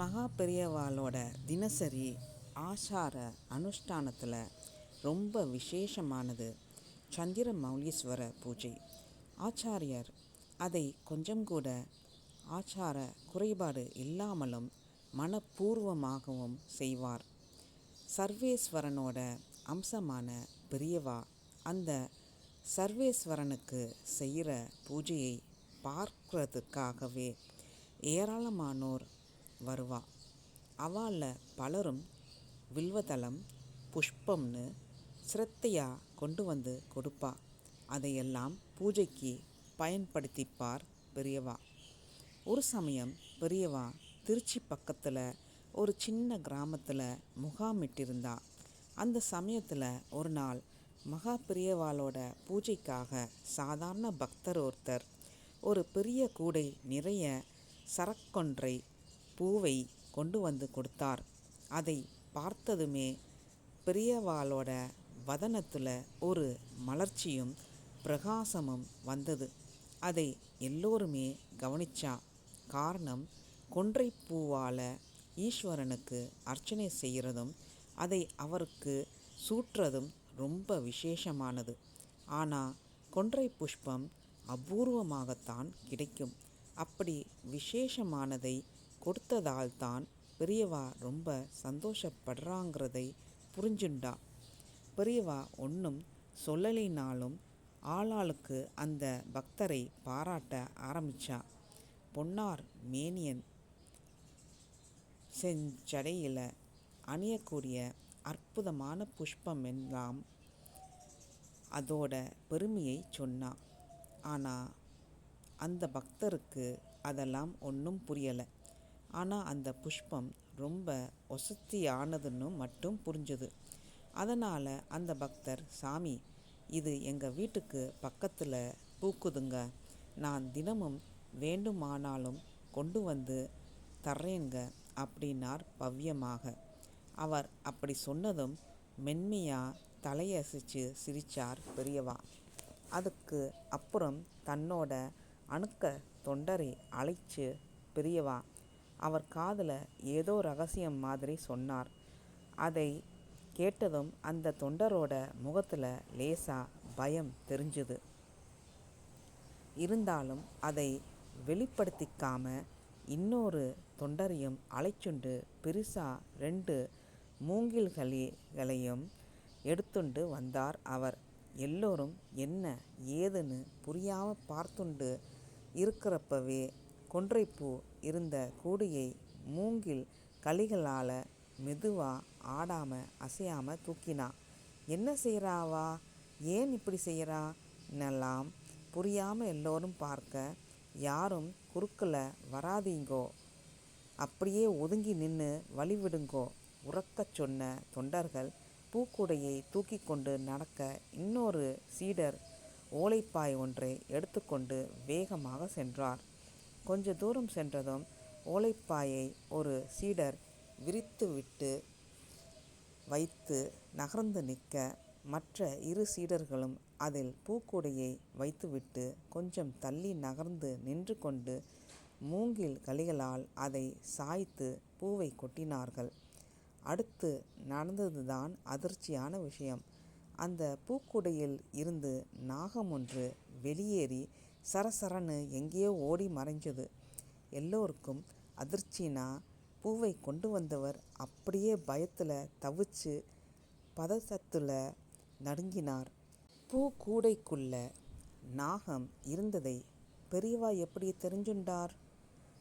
மகா பெரியவாளோட தினசரி ஆசார அனுஷ்டானத்தில் ரொம்ப விசேஷமானது சந்திர மௌலீஸ்வர பூஜை. ஆச்சாரியர் அதை கொஞ்சம் கூட ஆச்சார குறைபாடு இல்லாமலும் மனப்பூர்வமாகவும் செய்வார். சர்வேஸ்வரனோட அம்சமான பெரியவா அந்த சர்வேஸ்வரனுக்கு செய்கிற பூஜையை பார்க்கிறதுக்காகவே ஏராளமானோர் வருவா. அவளில் பலரும் வில்வதளம் புஷ்பம்னு சிரத்தையாக கொண்டு வந்து கொடுப்பா. அதையெல்லாம் பூஜைக்கு பயன்படுத்திப்பார் பெரியவா. ஒரு சமயம் பெரியவா திருச்சி பக்கத்தில் ஒரு சின்ன கிராமத்தில் முகாமிட்டிருந்தா. அந்த சமயத்தில் ஒரு நாள் மகா பெரியவாளோட பூஜைக்காக சாதாரண பக்தர் ஒருத்தர் ஒரு பெரிய கூடை நிறைய சரக்கொன்றை பூவை கொண்டு வந்து கொடுத்தார். அதை பார்த்ததுமே பெரியவாளோட வதனத்தில் ஒரு மலர்ச்சியும் பிரகாசமும் வந்தது. அதை எல்லோருமே கவனிச்சா. காரணம் கொன்றை பூவால் ஈஸ்வரனுக்கு அர்ச்சனை செய்கிறதும் அதை அவருக்கு சூட்டுறதும் ரொம்ப விசேஷமானது. ஆனால் கொன்றை புஷ்பம் அபூர்வமாகத்தான் கிடைக்கும். அப்படி விசேஷமானதை கொடுத்ததால்தான் பெரியவா ரொம்ப சந்தோஷப்படுறாங்கிறதை புரிஞ்சுண்டா. பெரியவா ஒன்றும் சொல்லலினாலும் ஆளாளுக்கு அந்த பக்தரை பாராட்ட ஆரம்பிச்சா. பொன்னார் மேனியன் செஞ்சடையில் அணியக்கூடிய அற்புதமான புஷ்பம் எல்லாம் அதோட பெருமையை சொன்னான் ஆனால் அந்த பக்தருக்கு அதெல்லாம் ஒன்றும் புரியலை. ஆனால் அந்த புஷ்பம் ரொம்ப ஒசத்தியானதுன்னு மட்டும் புரிஞ்சுது. அதனால் அந்த பக்தர் சாமி இது எங்கள் வீட்டுக்கு பக்கத்தில் பூக்குதுங்க. நான் தினமும் வேண்டுமானாலும் கொண்டு வந்து தர்றேங்க அப்படின்னார் பவ்யமாக. அவர் அப்படி சொன்னதும் மென்மையாக தலையசிச்சு சிரித்தார் பெரியவா. அதுக்கு அப்புறம் தன்னோட அணுக்க தொண்டரை அழைச்சு பெரியவா அவர் காதில் ஏதோ ரகசியம் மாதிரி சொன்னார். அதை கேட்டதும் அந்த தொண்டரோட முகத்தில் லேசாக பயம் தெரிஞ்சுது. இருந்தாலும் அதை வெளிப்படுத்திக்காம இன்னொரு தொண்டரையும் அழைச்சுண்டு பெருசாக ரெண்டு மூங்கில்களையும் எடுத்துண்டு வந்தார் அவர். எல்லோரும் என்ன ஏதுன்னு புரியாமல் பார்த்துண்டு இருக்கிறப்பவே கொன்றைப்பூ இருந்த கூடையை மூங்கில் கழிகளால் மெதுவாக ஆடாமல் அசையாமல் தூக்கினா என்ன செய்கிறாவா ஏன் இப்படி செய்கிறா புரியாமல் எல்லோரும் பார்க்க யாரும் குறுக்கில் வராதீங்கோ. அப்படியே ஒதுங்கி நின்று வழிவிடுங்கோ உறக்கச் சொன்ன தொண்டர்கள் பூக்கூடையை தூக்கி கொண்டு நடக்க இன்னொரு சீடர் ஓலைப்பாய் ஒன்றை எடுத்துக்கொண்டு வேகமாக சென்றார். கொஞ்ச தூரம் சென்றதும் ஓலைப்பாயை ஒரு சீடர் விரித்துவிட்டு வைத்து நகர்ந்து நிற்க மற்ற இரு சீடர்களும் அதில் பூக்கூடையை வைத்துவிட்டு கொஞ்சம் தள்ளி நகர்ந்து நின்று கொண்டு மூங்கில் கலிகளால் அதை சாய்த்து பூவை கொட்டினார்கள். அடுத்து நடந்ததுதான் அதிர்ச்சியான விஷயம். அந்த பூக்கூடையில் இருந்து நாகம் ஒன்று வெளியேறி சரசரன்னு எங்கேயோ ஓடி மறைஞ்சது. எல்லோருக்கும் அதிர்ச்சினா பூவை கொண்டு வந்தவர் அப்படியே பயத்தில் தவிச்சு பதசத்தில் நடுங்கினார். பூக்கூடைக்குள்ள நாகம் இருந்ததை பெரியவா எப்படி தெரிஞ்சுண்டார்?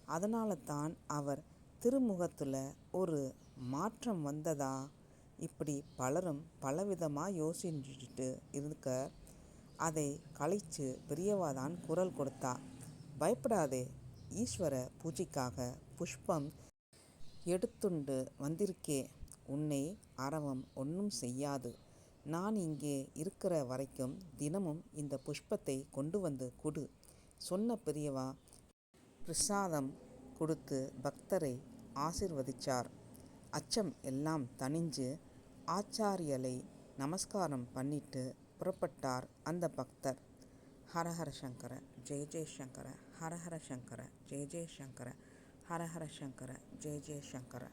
அதனால தான் அவர் திருமுகத்தில் ஒரு மாற்றம் வந்ததா? இப்படி பலரும் பலவிதமாக யோசிச்சுட்டு இருக்க அதை கலைச்சு பெரியவா தான் குரல் கொடுத்தா. பயப்படாதே ஈஸ்வர பூஜைக்காக புஷ்பம் எடுத்துண்டு வந்திருக்கே. உன்னை அரவம் ஒன்றும் செய்யாது. நான் இங்கே இருக்கிற வரைக்கும் தினமும் இந்த புஷ்பத்தை கொண்டு வந்து கொடு. சொன்ன பெரியவா பிரசாதம் கொடுத்து பக்தரை ஆசிர்வதிச்சார். அச்சம் எல்லாம் தணிஞ்சு ஆச்சாரியலை நமஸ்காரம் பண்ணிட்டு புறப்பட்டார் அந்த பக்தர். ஹரஹர சங்கர ஜெய ஜெயசங்கர ஹரஹர சங்கர ஜெய ஜெயசங்கர ஹரஹர சங்கர ஜெய ஜெய சங்கர.